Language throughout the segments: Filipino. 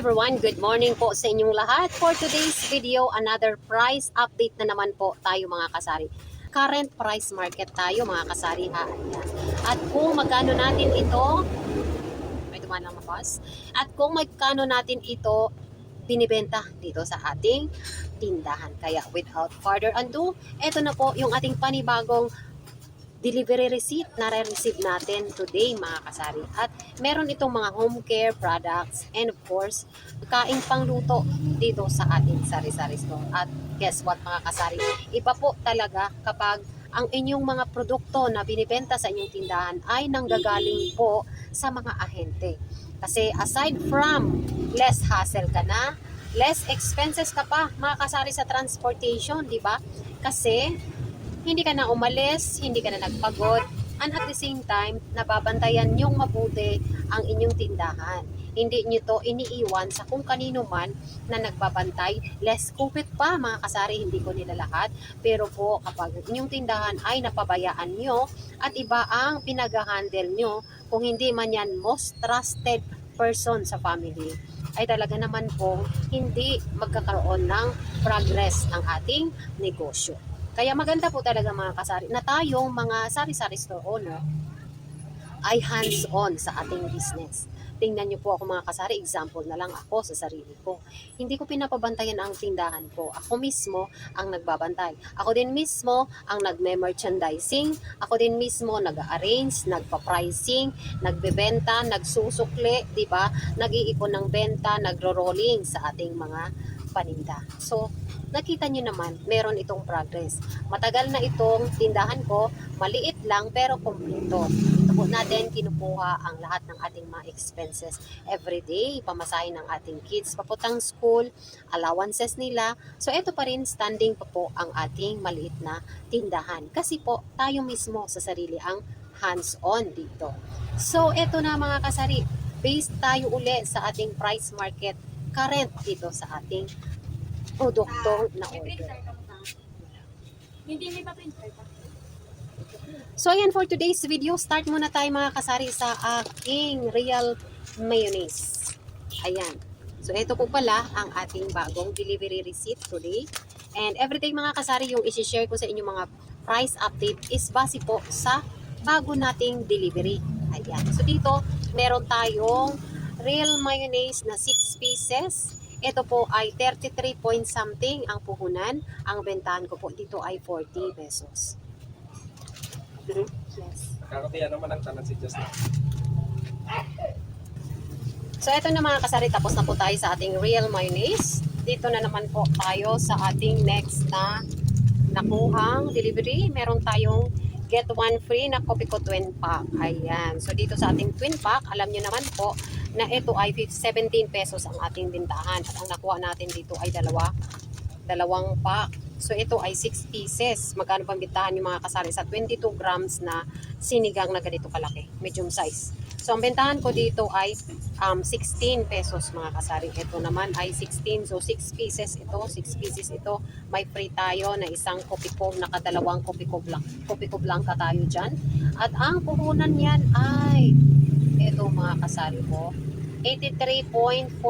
everyone, good morning po sa inyong lahat. For today's video, another price update na naman po tayo mga kasari. Current price market tayo mga kasari ha. Ayan. At kung magkano natin ito, may dumaan lang mapas. At kung magkano natin ito binibenta dito sa ating tindahan. Kaya without further ado, ito na po yung ating panibagong delivery receipt na re-receive natin today mga kasari. At meron itong mga home care products and of course, kaing pangluto dito sa ating sari-sari store. At guess what mga kasari, iba po talaga kapag ang inyong mga produkto na binibenta sa inyong tindahan ay nanggagaling po sa mga ahente. Kasi aside from less hassle ka na, less expenses ka pa mga kasari sa transportation, di ba? Kasi hindi ka na umalis, hindi ka na nagpagod, and at the same time, nababantayan yung mabuti ang inyong tindahan. Hindi nyo to iniiwan sa kung kanino man na nagbabantay. Less kupit pa mga kasari, hindi ko nila lahat. Pero po kapag inyong tindahan ay napabayaan nyo at iba ang pinag-handle nyo, kung hindi man yan most trusted person sa family, ay talaga naman po hindi magkakaroon ng progress ang ating negosyo. Kaya maganda po talaga mga kasari na tayong mga sari-sari store owner ay hands-on sa ating business. Tingnan niyo po ako mga kasari, example na lang ako sa sarili ko. Hindi ko pinapabantayan ang tindahan ko. Ako mismo ang nagbabantay. Ako din mismo ang nagme-merchandising. Ako din mismo nag-arrange, nagpa-pricing, nagbebenta, nagsusukli, di ba? Nag-iipon ng benta, nagro-rolling sa ating mga paninda. So, nakita nyo naman, meron itong progress. Matagal na itong tindahan ko, maliit lang pero kompleto. Ito po natin kinukuha ang lahat ng ating mga expenses everyday, pamasahin ng ating kids, paputang school, allowances nila. So ito pa rin standing pa po ang ating maliit na tindahan. Kasi po tayo mismo sa sarili ang hands-on dito. So ito na mga kasari, based tayo uli sa ating price market current dito sa ating produkto na order. Hindi, may pa-printer. So ayan for today's video, start muna tayo mga kasari sa aking real mayonnaise. Ayan. So ito po pala ang ating bagong delivery receipt today. And everyday mga kasari yung isi-share ko sa inyo mga price update is base po sa bago nating delivery. Ayan. So dito, meron tayong real mayonnaise na 6 pieces. Ito po ay 33 point something ang puhunan. Ang bentahan ko po dito ay 40 pesos. Yes. Kakatiyan naman ang tanan si Justin. So ito na mga kasari, tapos na po tayo sa ating real mayonnaise. Dito na naman po tayo sa ating next na nakuhang delivery. Meron tayong get one free na Kopiko twin pack. Ayan. So dito sa ating twin pack, alam nyo naman po na ito ay 17 pesos ang ating bintahan. At ang nakuha natin dito ay dalawa, dalawang pack. So ito ay 6 pieces. Magkano pang bintahan yung mga kasari sa 22 grams na sinigang na ganito kalaki. Medium size. So ang bentahan ko dito ay um, 16 pesos mga kasari. Ito naman ay 16. So 6 pieces ito. 6 pieces ito. May free tayo na isang kopi ko, nakadalawang kopi ko blanc. Kopi ko blanca tayo dyan. At ang puhunan yan ay ito mga kasari ko. 83.43.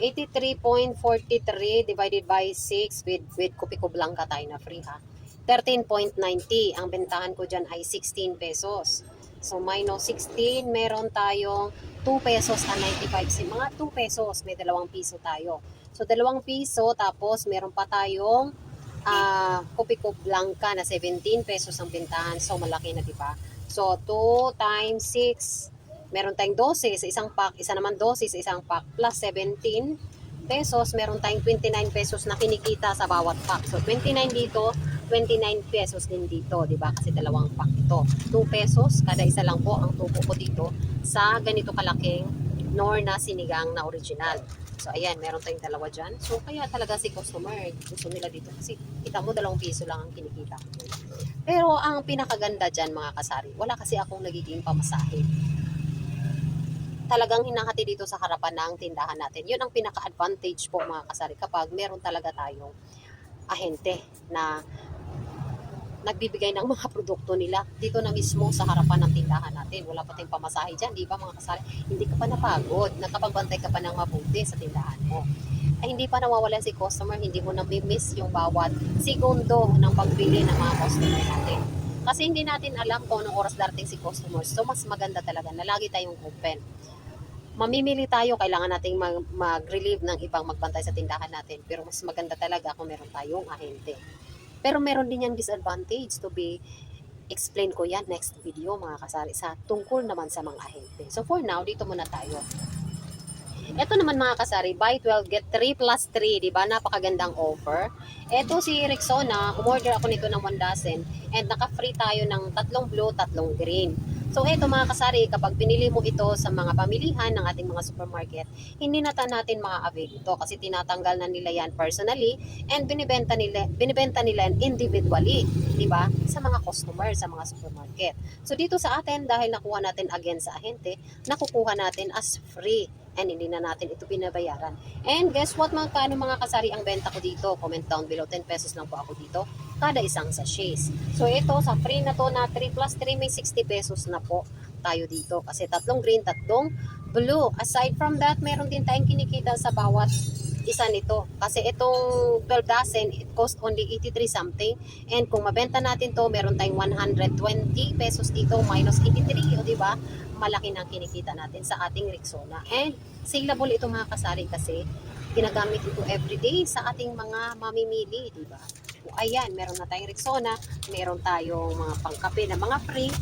83.43 divided by 6 with, with kopi ko blanca tayo na free ha. 13.90. Ang bentahan ko dyan ay 16 pesos. So minus 16, meron tayong 2 pesos and 95 cents. Mga 2 pesos, may dalawang piso tayo. So dalawang piso, tapos meron pa tayong ah kopi ko blanca na 17 pesos ang bentahan. So malaki na, di ba? So 2 times 6, meron tayong 12 sa isang pack, isa naman 12 sa isang pack, plus 17 pesos, meron tayong 29 pesos na kinikita sa bawat pack. So 29 dito, 29 pesos din dito, di ba? Kasi dalawang pack ito. 2 pesos, kada isa lang po ang tubo ko dito sa ganito kalaking nor na sinigang na original. So ayan, meron tayong dalawa dyan. So kaya talaga si customer, gusto nila dito kasi kita mo dalawang piso lang ang kinikita. Pero ang pinakaganda dyan mga kasari, wala kasi akong nagiging pamasahe talagang hinahati dito sa harapan ng tindahan natin. Yun ang pinaka-advantage po mga kasari kapag meron talaga tayong ahente na nagbibigay ng mga produkto nila dito na mismo sa harapan ng tindahan natin. Wala pa tayong pamasahe dyan, di ba mga kasari? Hindi ka pa napagod, nakapagbantay ka pa ng mabuti sa tindahan mo. Ay hindi pa nawawala si customer, hindi mo na-miss yung bawat segundo ng pagbili ng mga customer natin. Kasi hindi natin alam kung anong oras darating si customer. So mas maganda talaga na lagi tayong open. Mamimili tayo, kailangan nating mag- mag-relieve ng ibang magbantay sa tindahan natin. Pero mas maganda talaga kung meron tayong ahente. Pero meron din yung disadvantage to be explain ko yan next video mga kasari sa tungkol naman sa mga ahente. So for now, dito muna tayo. Ito naman mga kasari, buy 12, get 3 plus 3, di ba? Napakagandang offer. Ito si Rexona, umorder ako nito ng 1 dozen and naka-free tayo ng tatlong blue, tatlong green. So ito mga kasari, kapag pinili mo ito sa mga pamilihan ng ating mga supermarket, hindi na natin maa-avail ito kasi tinatanggal na nila yan personally and binibenta nila, binibenta nila individually, di ba? Sa mga customer, sa mga supermarket. So dito sa atin, dahil nakuha natin again sa ahente, nakukuha natin as free and hindi na natin ito binabayaran. And guess what mga kano mga kasari ang benta ko dito? Comment down below, 10 pesos lang po ako dito kada isang sachets. So ito sa free na to na 3 plus 3 may 60 pesos na po tayo dito kasi tatlong green, tatlong blue. Aside from that, meron din tayong kinikita sa bawat isa nito. Kasi itong 12 dozen, it cost only 83 something. And kung mabenta natin to, meron tayong 120 pesos dito minus 83. O di ba? Malaki nang kinikita natin sa ating Rexona. And saleable ito mga kasari kasi ginagamit ito everyday sa ating mga mamimili, di ba? O ayan, meron na tayong Rexona, meron tayong mga pangkape na mga free,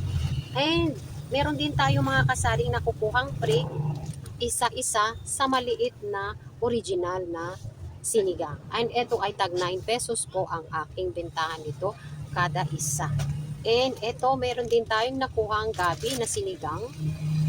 and meron din tayong mga kasaring nakukuhang free isa-isa sa maliit na original na sinigang. And ito ay tag 9 pesos po ang aking bentahan nito kada isa. And ito meron din tayong nakuhang gabi na sinigang.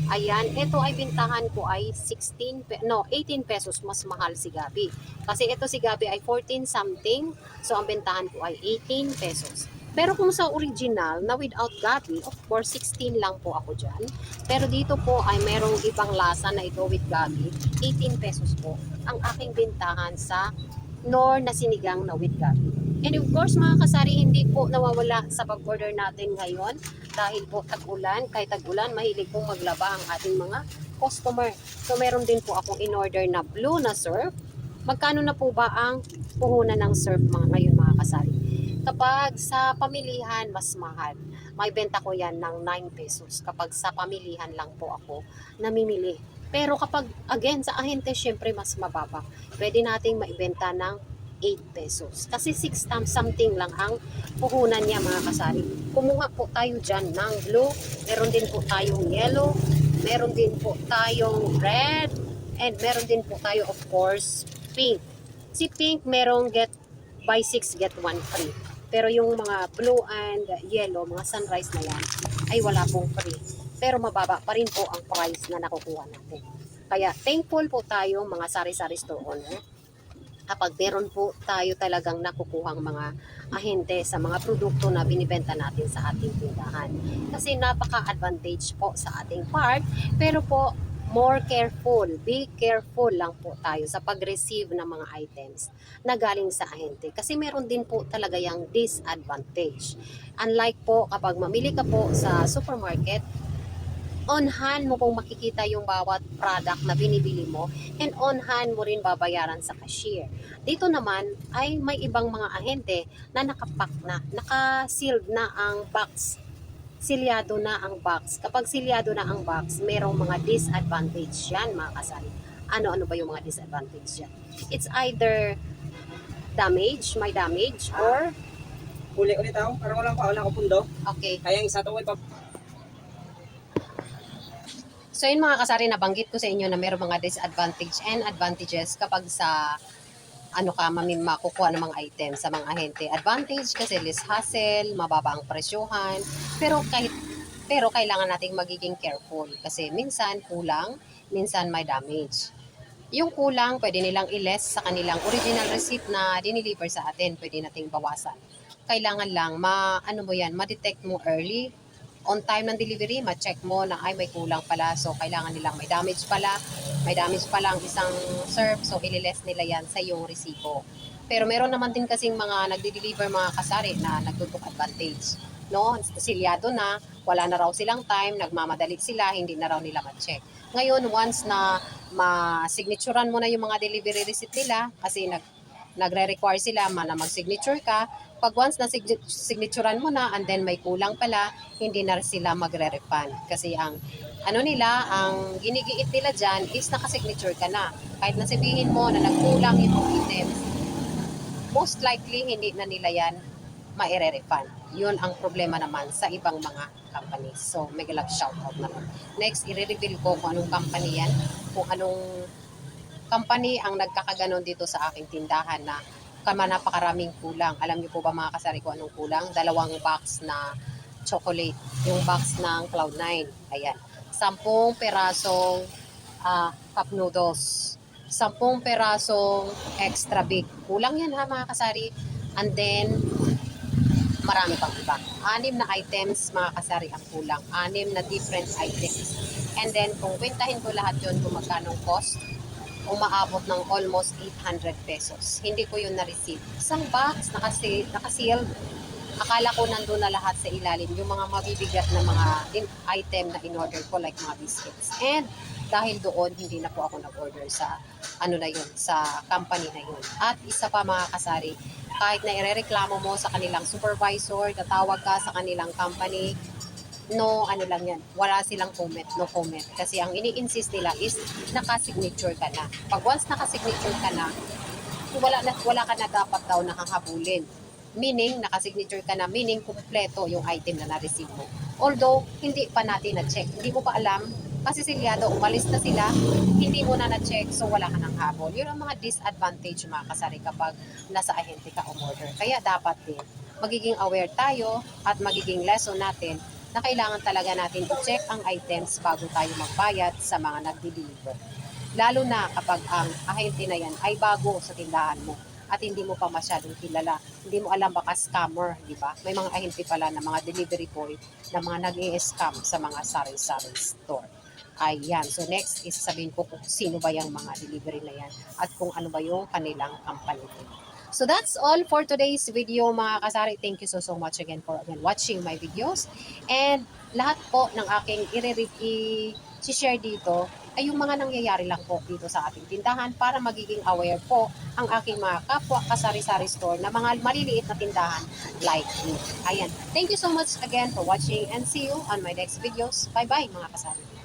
Ayan, ito ay bintahan ko ay 16, pe- no, 18 pesos mas mahal si Gabi. Kasi ito si Gabi ay 14 something, so ang bentahan ko ay 18 pesos. Pero kung sa original na without Gabi, of course 16 lang po ako dyan. Pero dito po ay merong ibang lasa na ito with Gabi, 18 pesos po ang aking bintahan sa nor na sinigang na with Gabi. And of course mga kasari, hindi po nawawala sa pag-order natin ngayon dahil po tag-ulan. Kahit tag-ulan, mahilig pong maglaba ang ating mga customer. So meron din po akong in-order na blue na surf. Magkano na po ba ang puhunan ng surf mga ngayon mga kasari? Kapag sa pamilihan, mas mahal. May benta ko yan ng 9 pesos kapag sa pamilihan lang po ako namimili. Pero kapag, again, sa ahente, syempre mas mababa. Pwede nating maibenta ng 8 pesos. Kasi 6 times something lang ang puhunan niya mga kasari. Kumuha po tayo dyan ng blue, meron din po tayong yellow, meron din po tayong red, and meron din po tayo of course pink. Si pink merong get buy 6 get 1 free. Pero yung mga blue and yellow, mga sunrise na yan, ay wala pong free. Pero mababa pa rin po ang price na nakukuha natin. Kaya thankful po tayo mga sari-sari store owner kapag meron po tayo talagang nakukuhang mga ahente sa mga produkto na binibenta natin sa ating tindahan. Kasi napaka-advantage po sa ating part, pero po more careful, be careful lang po tayo sa pag-receive ng mga items na galing sa ahente. Kasi meron din po talaga yung disadvantage. Unlike po kapag mamili ka po sa supermarket, on hand mo pong makikita yung bawat product na binibili mo and on hand mo rin babayaran sa cashier. Dito naman ay may ibang mga ahente na nakapack na, naka-sealed na ang box. Silyado na ang box. Kapag silyado na ang box, merong mga disadvantage yan mga kasali. Ano-ano ba yung mga disadvantage yan? It's either damage, may damage, or Huli ulit ako, parang walang pa, wala ko pundo. okay, Kaya yung isa to pa... So yun mga kasari, nabanggit ko sa inyo na mayroong mga disadvantage and advantages kapag sa ano ka mamim makukuha ng mga item sa mga ahente. Advantage kasi less hassle, mababa ang presyohan, pero kahit pero kailangan nating magiging careful kasi minsan kulang, minsan may damage. Yung kulang, pwede nilang i-less sa kanilang original receipt na diniliver sa atin, pwede nating bawasan. Kailangan lang, ma, ano mo yan, ma-detect mo early, on time ng delivery, ma-check mo na ay may kulang pala. So, kailangan nilang may damage pala. May damage pala ang isang serve. So, ililess nila yan sa iyong resibo. Pero meron naman din kasing mga nagde-deliver mga kasari na nagtutok advantage. No, silyado na, wala na raw silang time, nagmamadali sila, hindi na raw nila ma-check. Ngayon, once na ma-signaturean mo na yung mga delivery receipt nila, kasi nag nagre-require sila na mag-signature ka, pag once na sig- signaturean mo na and then may kulang pala, hindi na sila magre-refund. Kasi ang ano nila, ang ginigiit nila dyan is nakasignature ka na. Kahit na sabihin mo na nagkulang yung items, most likely hindi na nila yan maire-refund. Yun ang problema naman sa ibang mga companies. So, mega love shoutout naman. Next, i-reveal ko kung anong company yan, kung anong company ang nagkakaganon dito sa aking tindahan na kama napakaraming kulang. Alam niyo po ba mga kasari ko anong kulang? Dalawang box na chocolate. Yung box ng Cloud9. Ayan. Sampung perasong ah, cup noodles. Sampung perasong extra big. Kulang yan ha mga kasari. And then, marami pang iba. Anim na items mga kasari ang kulang. Anim na different items. And then, kung kwentahin ko lahat yun kung magkano cost, umaabot ng almost 800 pesos. Hindi ko yun na-receive. Isang box, nakasi, nakasealed. Akala ko nandun na lahat sa ilalim. Yung mga mabibigat na mga item na in-order ko, like mga biscuits. And dahil doon, hindi na po ako nag-order sa ano na yun, sa company na yun. At isa pa mga kasari, kahit na irereklamo mo sa kanilang supervisor, tatawag ka sa kanilang company, no, ano lang yan, wala silang comment, no comment. Kasi ang ini-insist nila is nakasignature ka na. Pag once nakasignature ka na, wala, na, wala ka na dapat daw nakahabulin. Meaning, nakasignature ka na, meaning kumpleto yung item na na-receive mo. Although, hindi pa natin na-check. Hindi mo pa alam, kasi silyado, umalis na sila, hindi mo na na-check, so wala ka ng habol. Yun ang mga disadvantage mga kasari kapag nasa ahente ka umorder. Kaya dapat din, magiging aware tayo at magiging lesson natin na kailangan talaga natin i-check ang items bago tayo magbayad sa mga nagdi-deliver. Lalo na kapag ang ahente na yan ay bago sa tindahan mo at hindi mo pa masyadong kilala. Hindi mo alam baka scammer, di ba? May mga ahente pala na mga delivery boy na mga nag scam sa mga sari-sari store. Ayan. So next is sabihin ko kung sino ba yung mga delivery na yan at kung ano ba yung kanilang company. So that's all for today's video mga kasari. Thank you so so much again for again watching my videos. And lahat po ng aking i-share dito ay yung mga nangyayari lang po dito sa ating tindahan para magiging aware po ang aking mga kapwa kasari-sari store na mga maliliit na tindahan like me. Ayan. Thank you so much again for watching and see you on my next videos. Bye-bye mga kasari.